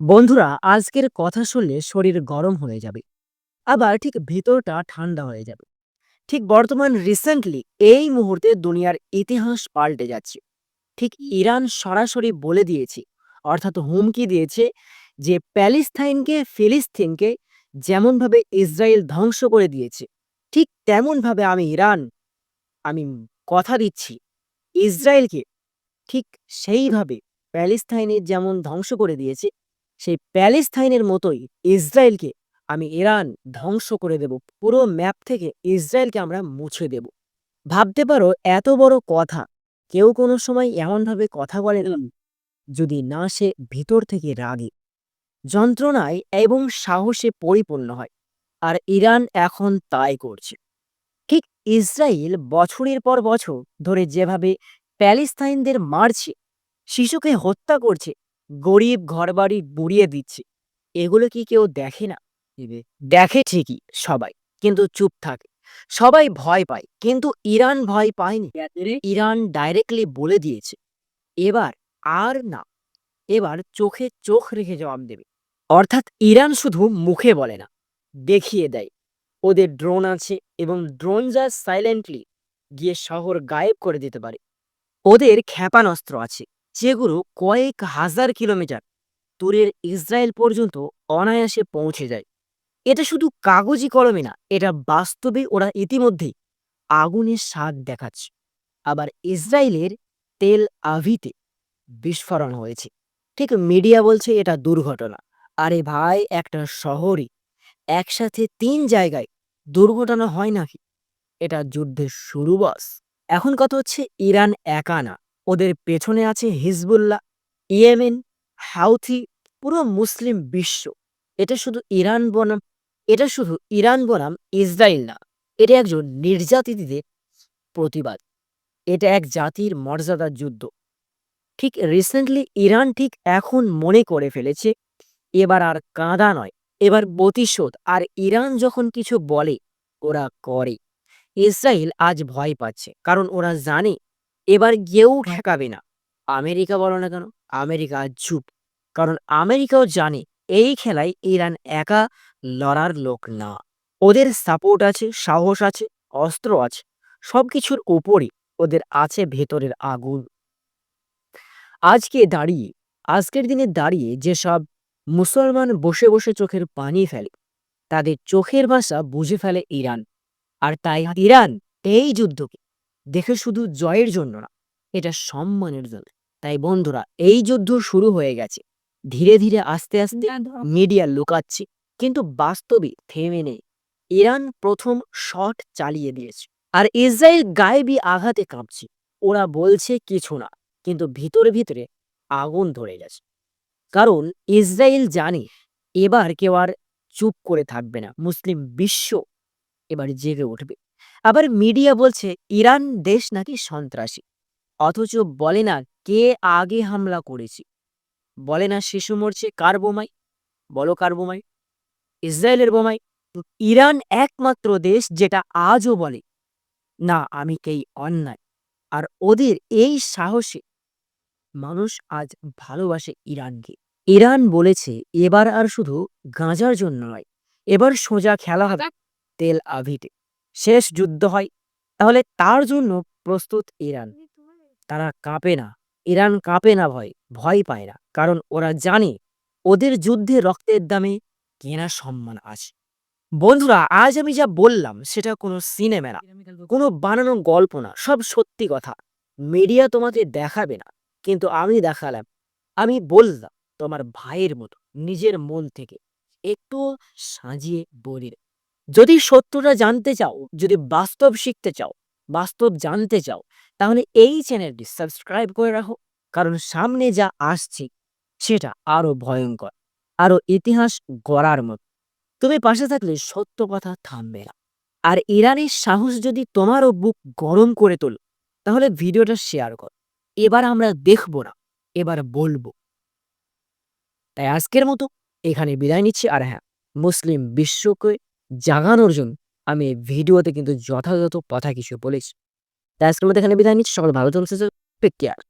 বন্ধুরা, আজকের কথা শুনলে শরীর গরম হয়ে যাবে, আবার ঠিক ভেতরটা ঠান্ডা হয়ে যাবে। ঠিক বর্তমান রিসেন্টলি এই মুহূর্তে দুনিয়ার ইতিহাস পাল্টে যাচ্ছে। ঠিক ইরান সরাসরি বলে দিয়েছে, অর্থাৎ হুমকি দিয়েছে যে প্যালেস্তাইনকে, ফিলিস্তিনকে যেমনভাবে ইসরায়েল ধ্বংস করে দিয়েছে, ঠিক তেমনভাবে আমি ইরান, আমি কথা দিচ্ছি ইসরায়েলকে, ঠিক সেইভাবে প্যালেস্তাইনের যেমন ধ্বংস করে দিয়েছে সেই প্যালেস্তাইনের মতোই ইসরায়েলকে আমি ইরান ধ্বংস করে দেব। পুরো ম্যাপ থেকে ইসরায়েলকে আমরা মুছে দেব। ভাবতে পারো, এত বড় কথা। কেউ কোনো সময় এমনভাবে কথা বলে যদি না সে ভিতর থেকে রাগে। যন্ত্রণায় এবং সাহসে পরিপূর্ণ হয়। আর ইরান এখন তাই করছে। ঠিক ইসরায়েল বছরের পর বছর ধরে যেভাবে প্যালেস্তাইনদের মারছে, শিশুকে হত্যা করছে গরিব ঘরবাড়ি বুড়িয়ে দিচ্ছে। এগুলো কি কেউ দেখে না? দেখে ঠিকই সবাই, কিন্তু চুপ থাকে। সবাই ভয় পায়, কিন্তু ইরান ভয় পায়নি। ইরান ডাইরেক্টলি বলে দিয়েছে, এবার আর না, এবার চোখে চোখ রেখে জবাব দেবে। অর্থাৎ ইরান শুধু মুখে বলে না, দেখিয়ে দেয়। ওদের ড্রোন আছে এবং ড্রোন যা সাইলেন্টলি গিয়ে শহর গায়েব করে দিতে পারে। ওদের ক্ষেপণাস্ত্র আছে। যেগুলো কয়েক হাজার কিলোমিটার দূরের ইসরায়েল পর্যন্ত অনায়াসে পৌঁছে যায়। এটা শুধু কাগজি কলমে না, এটা বাস্তবে ওরা ইতিমধ্যেই আগুনের স্বাদ দেখাচ্ছে। আবার ইসরায়েলের তেল আভিতে বিস্ফোরণ হয়েছে। ঠিক মিডিয়া বলছে এটা দুর্ঘটনা। আরে ভাই, একটা শহরে একসাথে তিন জায়গায় দুর্ঘটনা হয় নাকি? এটা যুদ্ধের শুরু, বস। এখন কথা হচ্ছে ইরান একা না ওদের পেছনে আছে হিজবুল্লাহ, ইয়েমেন, হাউথি, পুরো মুসলিম বিশ্ব। এটা শুধু ইরান বনাম, এটা শুধু ইরান বনাম ইসরায়েল না, এটা একজন নির্যাতিতদের প্রতিবাদ। এটা এক জাতির মর্যাদার যুদ্ধ। ঠিক রিসেন্টলি ইরান ঠিক এখন মনে করে ফেলেছে, এবার আর কাঁদা নয়, এবার প্রতিশোধ আর ইরান যখন কিছু বলে, ওরা করে। ইসরায়েল আজ ভয় পাচ্ছে, কারণ ওরা জানে এবার কেউ ঠেকাবে না। আমেরিকা বলো না কেন? আমেরিকা চুপ। কারণ আমেরিকাও জানে এই খেলায় ইরান একা লড়ার লোক না। ওদের সাপোর্ট আছে সাহস আছে অস্ত্র আছে সবকিছুর উপরে ওদের আছে ভেতরের আগুন। আজকে দাঁড়িয়ে আজকের দিনে দাঁড়িয়ে যেসব মুসলমান বসে বসে চোখের পানি ফেলে তাদের চোখের ভাষা বুঝে ফেলে ইরান। আর তাই ইরান এই যুদ্ধকে দেখে শুধু জয়ের জন্য না এটা সম্মানের জন্য। তাই বন্ধুরা এই যুদ্ধ শুরু হয়ে গেছে। ধীরে ধীরে আস্তে আস্তে মিডিয়া লুকাচ্ছে কিন্তু বাস্তবে থেমে নেই। ইরান প্রথম শট চালিয়ে দিয়েছে আর ইসরায়েল গায়েবী আঘাতে কাঁপছে। ওরা বলছে কিছু না কিন্তু ভিতরে ভিতরে আগুন ধরে গেছে। কারণ ইসরায়েল জানে এবার কেউ আর চুপ করে থাকবে না। মুসলিম বিশ্ব এবার জেগে উঠবে। আবার মিডিয়া বলছে ইরান দেশ নাকি সন্ত্রাসী। অথচ বলে না কে আগে হামলা করেছে? বলে না শিশু মরছে কার বোমাই? বলো কার বোমাই? ইসরায়েলের বোমাই? ইরান একমাত্র দেশ যেটা আজও বলে না আমি কেই অন্যায়। আর ওদের এই সাহসে মানুষ আজ ভালোবাসে ইরানকে। ইরান বলেছে এবার আর শুধু গাঁজার জন্য নয় এবার সোজা খেলা হবে তেল আভিতে শেষ যুদ্ধ হয়, তাহলে তার জন্য প্রস্তুত ইরান। তারা কাঁপে না। ইরান কাঁপে না ভয় ভয় পায় না। কারণ ওরা জানে, ওদের যুদ্ধে রক্তের দামে কেনা সম্মান আছে। বন্ধুরা, আজ আমি যা বললাম, সেটা কোনো সিনেমা না, কোনো বানানো গল্প না, সব সত্যি কথা। মিডিয়া তোমাকে দেখাবে না, কিন্তু আমি দেখালাম, আমি বললাম তোমার ভাইয়ের মতো, নিজের মন থেকে। একটু সাজিয়ে বলি যদি সত্যটা জানতে চাও, যদি বাস্তব শিখতে চাও, বাস্তব জানতে চাও, তাহলে এই চ্যানেলটি সাবস্ক্রাইব করে রাখো। কারণ সামনে যা আসছে, সেটা আরও ভয়ঙ্কর, আরও ইতিহাস গড়ার মতো। তুমি পাশে থাকলে সত্য কথা থামবে না। আর ইরানের সাহস যদি তোমারও বুক গরম করে তোল, তাহলে ভিডিওটা শেয়ার কর। এবার আমরা দেখব না, এবার বলব। তাই আজকের মতো এখানে বিদায় নিচ্ছি। আর হ্যাঁ মুসলিম বিশ্বকে জাগানোর জন্য আমি এই ভিডিওতে কিন্তু যথাযথ কথা কিছু বলেছি। তাই আজকের মধ্যে এখানে বিদায় নিচ্ছি। সকল ভালো চলছে কেয়ার